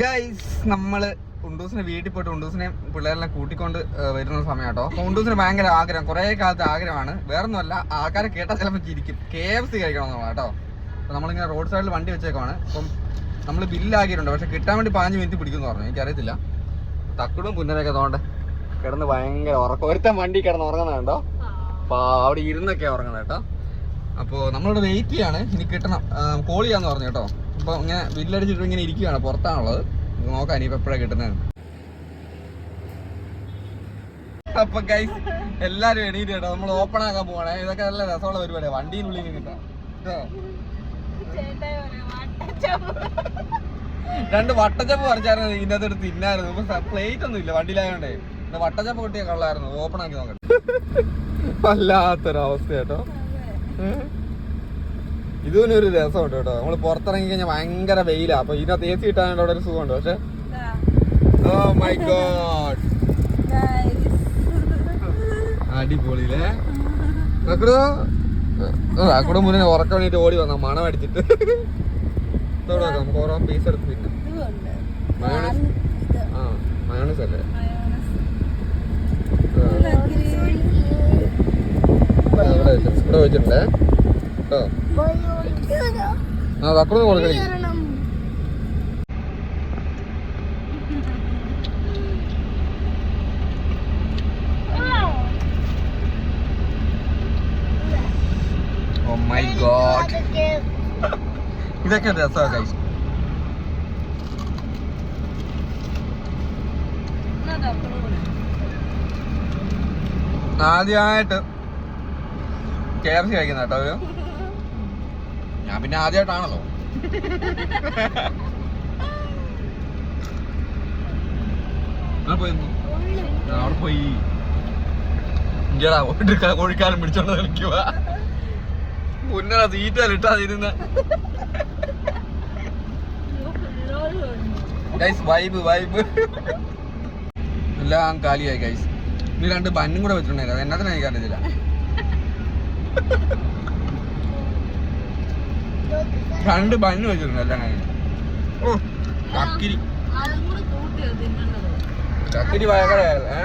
Guys നമ്മൾ ഉണ്ടൂസിനെ വീട്ടിൽ പോയിട്ട് ഉണ്ടൂസിനെ പിള്ളേരെല്ലാം കൂട്ടിക്കൊണ്ട് വരുന്ന സമയം കേട്ടോ ഉണ്ടൂസിന് ഭയങ്കര ആഗ്രഹം. കുറെ കാലത്തെ ആഗ്രഹമാണ്. വേറെ ഒന്നുമല്ല ആൾക്കാരെ കേട്ടാൽ ചിലപ്പോൾ ചിരിക്കും. കെ എഫ് സി കഴിക്കണം കേട്ടോ. അപ്പൊ നമ്മളിങ്ങനെ റോഡ് സൈഡിൽ വണ്ടി വെച്ചേക്കാണ് അപ്പം നമ്മൾ ബില്ലാക്കിയിട്ടുണ്ട്. പക്ഷെ കിട്ടാൻ വേണ്ടി പതിനഞ്ച് മിനിറ്റ് പിടിക്കുന്നു പറഞ്ഞു. എനിക്കറിയത്തില്ല. തക്കുടും പുന്നരൊക്കെ തോണ്ട് കിടന്ന് ഭയങ്കര ഉറക്കം. ഒരുത്തൻ വണ്ടി കിടന്ന് ഉറങ്ങുന്നത് കേട്ടോ അവിടെ ഇരുന്നൊക്കെ ഉറങ്ങുന്നത് കേട്ടോ. അപ്പോൾ നമ്മളിവിടെ വെയിറ്റ് ചെയ്യാണ്. ഇനി കിട്ടണം. കോൾ ചെയ്യാന്ന് പറഞ്ഞു കേട്ടോ. അപ്പോൾ ഇങ്ങനെ വീട്ടിലടിച്ചിട്ട് ഇങ്ങനെ ഇരിക്കുകയാണ് പുറത്താണുള്ളത്. നോക്കാൻ നോക്കാം ഇനിയിപ്പോൾ എപ്പോഴാണ് കിട്ടുന്നത്. അപ്പൊ ഗൈസ് എല്ലാരും എണീറ്റ് കേട്ടോ. നമ്മൾ ഓപ്പൺ ആക്കാൻ പോവാണേ. ഇതൊക്കെ നല്ല രസമുള്ള പരിപാടിയാണ് വണ്ടീനുള്ളിൽ നിന്ന് കിട്ടാം രണ്ട് വട്ടച്ചപ്പ് പറിച്ചായിരുന്നു. ഇതിന്റെ അകത്ത് തിന്നായിരുന്നു. ഇപ്പൊ പ്ലേറ്റ് ഒന്നും ഇല്ല. വണ്ടിയിലായോണ്ടേ. വട്ടച്ചപ്പ് കിട്ടിയ കള്ളായിരുന്നു. ഓപ്പൺ ആക്കി നോക്കട്ടെ. വല്ലാത്തൊരവസ്ഥ കേട്ടോ. ഇതിന് ഒരു രസമുണ്ട് കേട്ടോ. നമ്മൾ പുറത്തിറങ്ങി കഴിഞ്ഞാൽ ഭയങ്കര വെയിലാ. അപ്പൊ ഇതിനകത്ത് എ സി ഇട്ടാണ്ട് അവിടെ ഒരു സുഖമുണ്ട്. പക്ഷെ ഓ മൈ ഗോഡ് അടിപൊളിയില്ലേ? അക്കൂടെ മുന്നേ ഉറക്കം വേണ്ടിട്ട് ഓടി വന്ന മണം അടിച്ചിട്ട്. ഇതോടെ നമുക്ക് ഓരോ പീസ് എടുത്ത് തിന്നാം. മയോണൈസ് ആ മയോണൈസ് അല്ലേ? ഇവിടെ വെച്ചിട്ടുണ്ടേ. കേട്ടോ ആ അക്കൂടെ കൊടുക്കണേ മൈ ഗോഡ് ഇതൊക്കെ രസമാണ് ആദ്യമായിട്ട് കെ എഫ് സി കഴിക്കുന്ന കേട്ടോ പിന്നെ ആദ്യമായിട്ടാണല്ലോ. കോഴിക്കാലം അവിടെ പോയി. കോഴിക്കാരൻ പിടിച്ചോണ്ട് കളിക്കുക മുന്നേ തീറ്റാലിട്ടാ ഇരുന്ന. ഗൈസ് വൈബ് വൈബ് എല്ലാം കാലിയായി ഗൈസ് ഇനി രണ്ട് ബന്നും കൂടെ വെച്ചിട്ടുണ്ടായിരുന്നു. അത് എന്നാത്തിനായി അറിയത്തില്ല. രണ്ട് ബണ്ണ് വെച്ചിട്ടുണ്ട് എല്ലാം കഴിഞ്ഞു. ഓ കക്കിരി. കക്കിരി ഭയങ്കര ഏ?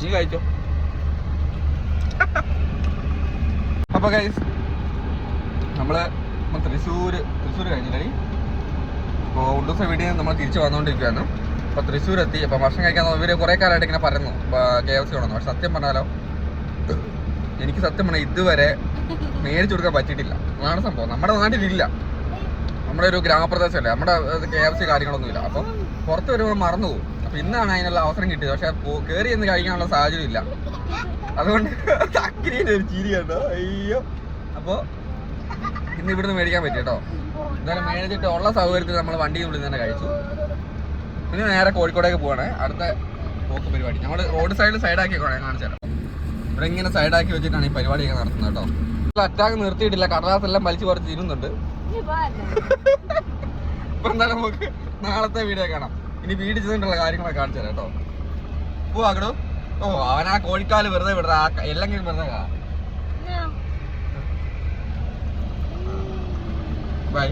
നീ കഴിച്ചോ. അപ്പൊ ഗൈസ് നമ്മൾ തൃശ്ശൂര് തൃശ്ശൂര് കഴിഞ്ഞില്ലേ അപ്പോൾ ദിവസം വീട്ടിൽ നമ്മൾ തിരിച്ചു വന്നുകൊണ്ടിരിക്കുകയാണ് അപ്പോൾ തൃശ്ശൂർ എത്തി അപ്പോൾ ഭക്ഷണം കഴിക്കാൻ ഇവർ കുറേ കാലമായിട്ട് ഇങ്ങനെ പറയുന്നു. കെ എഫ് സി വേണമെന്ന് പക്ഷെ സത്യം പറഞ്ഞാലോ എനിക്ക് സത്യം പറഞ്ഞാൽ ഇതുവരെ മേടിച്ചു കൊടുക്കാൻ പറ്റിയിട്ടില്ല. അതാണ് സംഭവം. നമ്മുടെ നാട്ടിലില്ല. നമ്മുടെ ഒരു ഗ്രാമപ്രദേശമല്ലേ നമ്മുടെ കെ എഫ് സി കാര്യങ്ങളൊന്നുമില്ല. അപ്പം പുറത്ത് വരുമ്പോൾ മറന്നു പോകും. അപ്പം ഇന്നാണ് അതിനുള്ള അവസരം കിട്ടിയത്. പക്ഷെ കയറി എന്ന് കഴിക്കാനുള്ള സാഹചര്യം ഇല്ല. അതുകൊണ്ട് ചക്കിരീന്റെ ഒരു അയ്യോ. അപ്പോൾ ഇന്ന് ഇവിടുന്ന് മേടിക്കാൻ പറ്റി കേട്ടോ. എന്തായാലും മേടിച്ചിട്ട് ഉള്ള സൗകര്യത്തിൽ നമ്മൾ വണ്ടി ഉള്ളിൽ തന്നെ കഴിച്ചു. പിന്നെ നേരെ കോഴിക്കോടേക്ക് പോവാണ്. അടുത്ത പോക്ക് പരിപാടി. നമ്മൾ റോഡ് സൈഡിൽ സൈഡാക്കി കാണിച്ചു ഇവിടെ ഇങ്ങനെ സൈഡാക്കി വെച്ചിട്ടാണ് ഈ പരിപാടിയൊക്കെ നടത്തുന്നത് കേട്ടോ. അറ്റാക്ക് നിർത്തിയിട്ടില്ല. കടലാസ് എല്ലാം വലിച്ചു പറിച്ച് ഇരുന്നുണ്ട് ഇപ്പൊ എന്തായാലും നമുക്ക് നാളത്തെ വീഡിയോ കാണാം. ഇനി വീട് ചെയ്തിട്ടുള്ള കാര്യങ്ങളൊക്കെ കാണിച്ചു തരാം കേട്ടോ പോവാക്കടോ ഓ അവൻ ആ കോഴിക്കാൽ വെറുതെ വിടറ. ആ എല്ലെങ്കിലും വെറുതെ വെറുതെ ബൈ